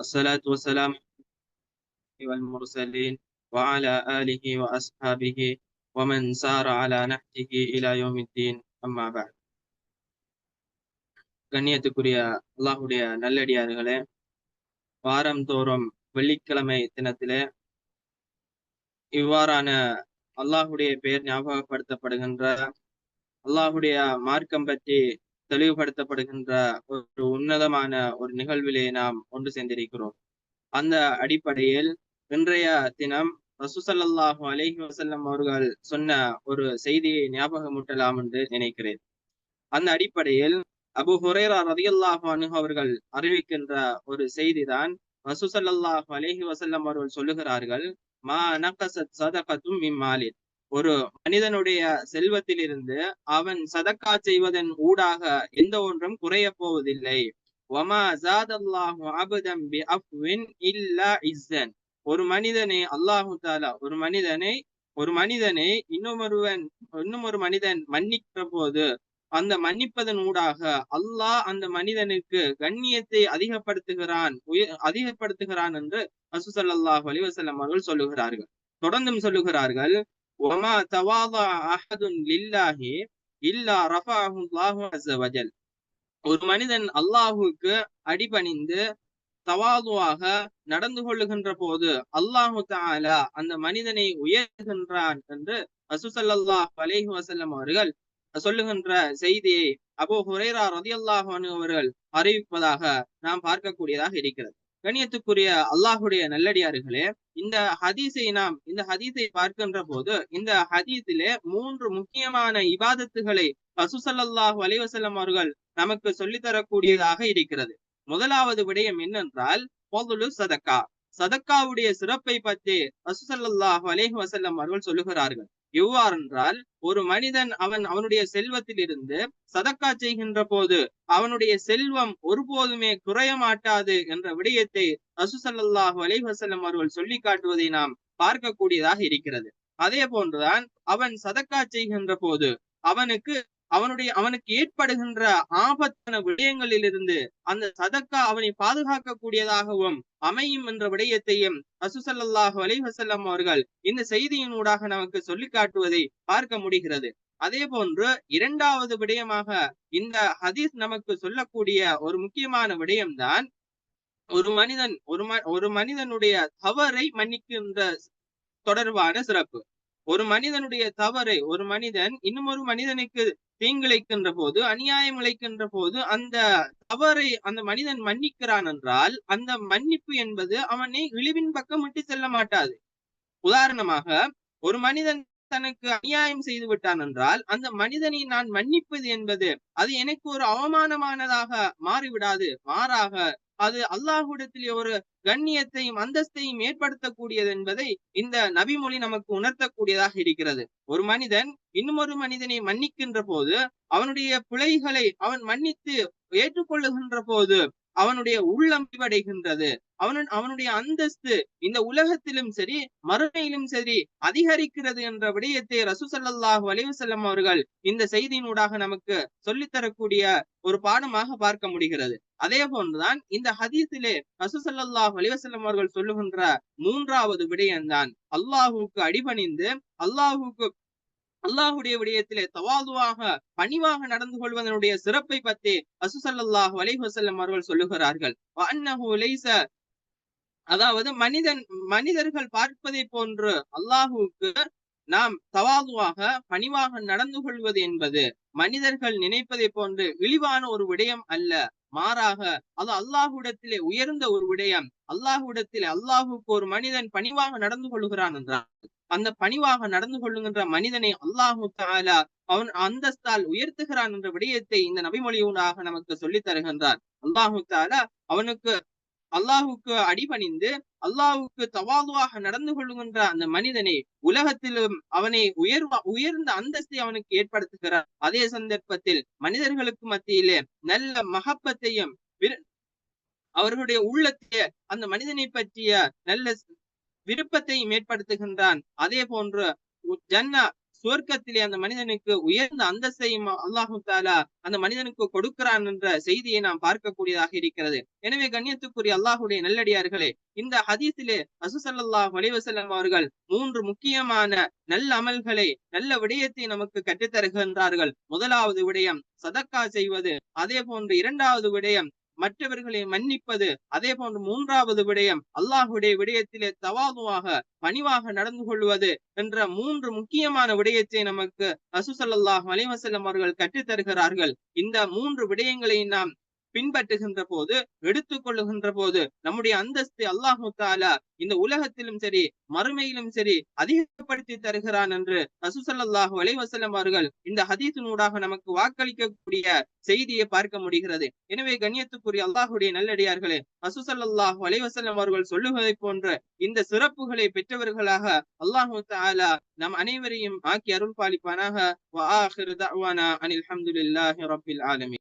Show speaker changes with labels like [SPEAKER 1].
[SPEAKER 1] الصلاة والسلام والمرسلين وعلى آله وأصحابه ومن سار على نهجه إلى يوم الدين أما بعد கண்ணியத்துக்குரிய அல்லாஹுடைய நல்லடியார்களே வாரந்தோறும் வெள்ளிக்கிழமை தினத்திலே இவ்வாறான அல்லாஹுடைய பெயர் ஞாபகப்படுத்தப்படுகின்ற அல்லாஹுடைய மார்க்கம் பற்றி தெளிவுபடுத்தப்படுகின்ற ஒரு உன்னதமான ஒரு நிகழ்விலே நாம் ஒன்று சேர்ந்திருக்கிறோம். அந்த அடிப்படையில் இன்றைய தினம் ரசூசல்லாஹு அலஹி வசல்லம் அவர்கள் சொன்ன ஒரு செய்தியை ஞாபகமூட்டலாம் என்று நினைக்கிறேன். அந்த அடிப்படையில் அபு ஹுரேரா ரதியல்லாஹு அனு அவர்கள் அறிவிக்கின்ற ஒரு செய்திதான் ரசூசல்லாஹு அலஹி வசல்லம் அவர்கள் சொல்லுகிறார்கள் மா நகசத் சதகத்தும் இம்மாலின் ஒரு மனிதனுடைய செல்வத்திலிருந்து அவன் சதக்கா செய்வதன் ஊடாக எந்த ஒன்றும் குறைய போவதில்லை. ஒமா ஜாதல்லாஹு பி அஃப்வின் இல்லா இஸ்ஸன். ஒரு மனிதனை அல்லாஹு தாலா ஒரு மனிதனை ஒரு மனிதனை இன்னுமொருவன் இன்னும் ஒரு மனிதன் மன்னிக்கிற போது அந்த மன்னிப்பதன் ஊடாக அல்லாஹ் அந்த மனிதனுக்கு கண்ணியத்தை அதிகப்படுத்துகிறான் உயர் அதிகப்படுத்துகிறான் என்று அசுசல்லாஹு அலிவசல்லம் அவர்கள் சொல்லுகிறார்கள். தொடர்ந்தும் சொல்லுகிறார்கள். ஒமா தவாதா அஹதுன் லில்லாஹி இல்லா ரஃபாஹு அல்லாஹு ஒரு மனிதன் அல்லாஹுக்கு அடிபணிந்து தவாதுவாக நடந்து கொள்ளுகின்ற போது அல்லாஹு தாலா அந்த மனிதனை உயர்கின்றான் என்று அசுசல்லாஹ் அலேஹி வசல்லம் அவர்கள் சொல்லுகின்ற செய்தியை அபோ ஹுரேரா ரதி அல்லாஹ் அவர்கள் அறிவிப்பதாக நாம் பார்க்கக்கூடியதாக இருக்கிறது. கணியத்துக்குரிய அல்லாஹுடைய நல்லடியார்களே இந்த ஹதீஸை நாம் இந்த ஹதீஸை பார்க்கின்ற போது இந்த ஹதீஸிலே மூன்று முக்கியமான இபாதத்துகளை பசுசல்லாஹு அலைவசல்லம் அவர்கள் நமக்கு சொல்லித்தரக்கூடியதாக இருக்கிறது. முதலாவது விடயம் என்னென்றால் பொதுலு சதக்கா. சதக்காவுடைய சிறப்பை பற்றி பசுசல்லாஹு அலேஹ் வசல்லம் அவர்கள் சொல்லுகிறார்கள். எவ்வாறென்றால் ஒரு மனிதன் அவன் அவனுடைய செல்வத்தில் இருந்து சதக்கா செய்கின்ற போது அவனுடைய செல்வம் ஒருபோதுமே குறைய மாட்டாது என்ற விடயத்தை அசுசல்லாஹு அலைஹசல்லம் அவர்கள் சொல்லி காட்டுவதை நாம் பார்க்கக்கூடியதாக இருக்கிறது. அதே போன்றுதான் அவன் சதக்கா செய்கின்ற போது அவனுக்கு அவனுடைய அவனுக்கு ஏற்படுகின்ற ஆபத்தான விடயங்களிலிருந்து அந்த சதக்கா அவனை பாதுகாக்கக்கூடியதாகவும் அமையும் என்ற விடயத்தையும் அசுசல்லாஹு அலைவசல்லம் அவர்கள் இந்த செய்தியினூடாக நமக்கு சொல்லி காட்டுவதை பார்க்க முடிகிறது. அதே போன்று இரண்டாவது விடயமாக இந்த ஹதீஸ் நமக்கு சொல்லக்கூடிய ஒரு முக்கியமான விடயம்தான் ஒரு மனிதன் ஒரு ம ஒரு மனிதனுடைய தவறை மன்னிக்கின்ற தொடர்பான சிறப்பு. ஒரு மனிதனுடைய தவறை ஒரு மனிதன் இன்னும் ஒரு மனிதனுக்கு தீங்கிழைக்கின்ற போது அநியாயம் இழைக்கின்ற போது அந்த தவறை அந்த மனிதன் மன்னிக்கிறான் என்றால் அந்த மன்னிப்பு என்பது அவனை இழிவின் பக்கம் விட்டு செல்ல மாட்டாது. உதாரணமாக ஒரு மனிதன் தனக்கு அநியாயம் செய்து விட்டான் என்றால் அந்த மனிதனை நான் மன்னிப்பது என்பது அது எனக்கு ஒரு அவமானமானதாக மாறிவிடாது மாறாக அது அல்லாஹுடத்தில் ஒரு கண்ணியத்தையும் அந்தஸ்தையும் ஏற்படுத்தக்கூடியது என்பதை இந்த நபிமொழி நமக்கு உணர்த்தக்கூடியதாக இருக்கிறது. ஒரு மனிதன் இன்னும் மனிதனை மன்னிக்கின்ற போது அவனுடைய பிழைகளை அவன் மன்னித்து ஏற்றுக்கொள்ளுகின்ற போது அவனுடைய உள்ளம் விவடைகின்றது அவன் அவனுடைய அந்தஸ்து இந்த உலகத்திலும் சரி மறுமையிலும் சரி அதிகரிக்கிறது என்ற விடயத்தை ரசூசல்லாஹு அலிவசல்லம் அவர்கள் இந்த செய்தியினூடாக நமக்கு சொல்லித்தரக்கூடிய ஒரு பாடமாக பார்க்க முடிகிறது. அதே போன்றுதான் இந்த ஹதீஸிலே ரசூசல்லாஹ் அலிவசல்லம் அவர்கள் சொல்லுகின்ற மூன்றாவது விடயம்தான். அல்லாஹுக்கு அடிபணிந்து அல்லாஹுக்கு அல்லாஹுடைய விடயத்திலே தவாதுவாக பணிவாக நடந்து கொள்வதனுடைய சிறப்பை பற்றி அசுசல்லாஹு அலிஹசல்லம் அவர்கள் சொல்லுகிறார்கள். அதாவது மனிதன் மனிதர்கள் பார்ப்பதை போன்று அல்லாஹுக்கு நாம் தவாதுவாக பணிவாக நடந்து கொள்வது என்பது மனிதர்கள் நினைப்பதை போன்று இழிவான ஒரு விடயம் அல்ல. மாறாக அது அல்லாஹுடத்திலே உயர்ந்த ஒரு விடயம். அல்லாஹுடத்திலே அல்லாஹுக்கு ஒரு மனிதன் பணிவாக நடந்து கொள்கிறான் என்றார் அந்த பணிவாக நடந்து கொள்ளுகின்ற மனிதனை அல்லாஹு தாலா அவன் அந்தஸ்தால் உயர்த்துகிறான் என்ற விடயத்தை இந்த நபிமொழியூடாக நமக்கு சொல்லித் தருகின்றார். அல்லாஹு தாலா அவனுக்கு அல்லாஹுக்கு அடிபணிந்து அல்லாஹுக்கு தவாதுவாக நடந்து கொள்ளுகின்ற அந்த மனிதனை உலகத்திலும் அவனை உயர்வ உயர்ந்த அந்தஸ்தை அவனுக்கு ஏற்படுத்துகிறார். அதே சந்தர்ப்பத்தில் மனிதர்களுக்கு மத்தியிலே நல்ல மகப்பத்தையும் அவர்களுடைய உள்ளத்தைய அந்த மனிதனை பற்றிய நல்ல விருப்பத்தையும் ஏற்படுத்துகின்றான். அதே போன்று ஜன்னா சுவர்க்கத்திலே அந்த மனிதனுக்கு உயர்ந்த அந்தஸ்தையும் அல்லாஹு தாலா அந்த மனிதனுக்கு கொடுக்கிறான் என்ற செய்தியை நாம் பார்க்கக்கூடியதாக இருக்கிறது. எனவே கண்ணியத்துக்குரிய அல்லாஹுடைய நல்லடியார்களே இந்த ஹதீஸிலே அசுசல்லா வலிவசல்லம் அவர்கள் மூன்று முக்கியமான நல்ல அமல்களை நல்ல விடயத்தை நமக்கு கற்றுத்தருகின்றார்கள். முதலாவது விடயம் சதக்கா செய்வது. அதே போன்று இரண்டாவது விடயம் மற்றவர்களை மன்னிப்பது. அதே போன்று மூன்றாவது விடயம் அல்லாஹுடைய விடயத்திலே தவாதுவாக பணிவாக நடந்து கொள்வது என்ற மூன்று முக்கியமான விடயத்தை நமக்கு அசுசல்லாஹ் அலிவசல்லம் அவர்கள் கற்றுத்தருகிறார்கள். இந்த மூன்று விடயங்களை நாம் பின்பற்றுகின்ற போது எடுத்துக்கொள்ளுகின்ற போது நம்முடைய அந்தஸ்து அல்லாஹு தாலா இந்த உலகத்திலும் சரி மறுமையிலும் சரி அதிகப்படுத்தி தருகிறான் என்று ரசூசல்லாஹு அலைவசல்லம் அவர்கள் இந்த ஹதீசினூடாக நமக்கு வாக்களிக்கக்கூடிய செய்தியை பார்க்க முடிகிறது. எனவே கண்ணியத்துக்குரிய அல்லாஹுடைய நல்லடியார்களே ரசூசல்லாஹு அலைவசல்லம் அவர்கள் சொல்லுவதை போன்ற இந்த சிறப்புகளை பெற்றவர்களாக அல்லாஹு தாலா நம் அனைவரையும் ஆக்கி அருள் பாலிப்பானாக அனில் அஹமதுல்லாஹி ரபில் ஆலமி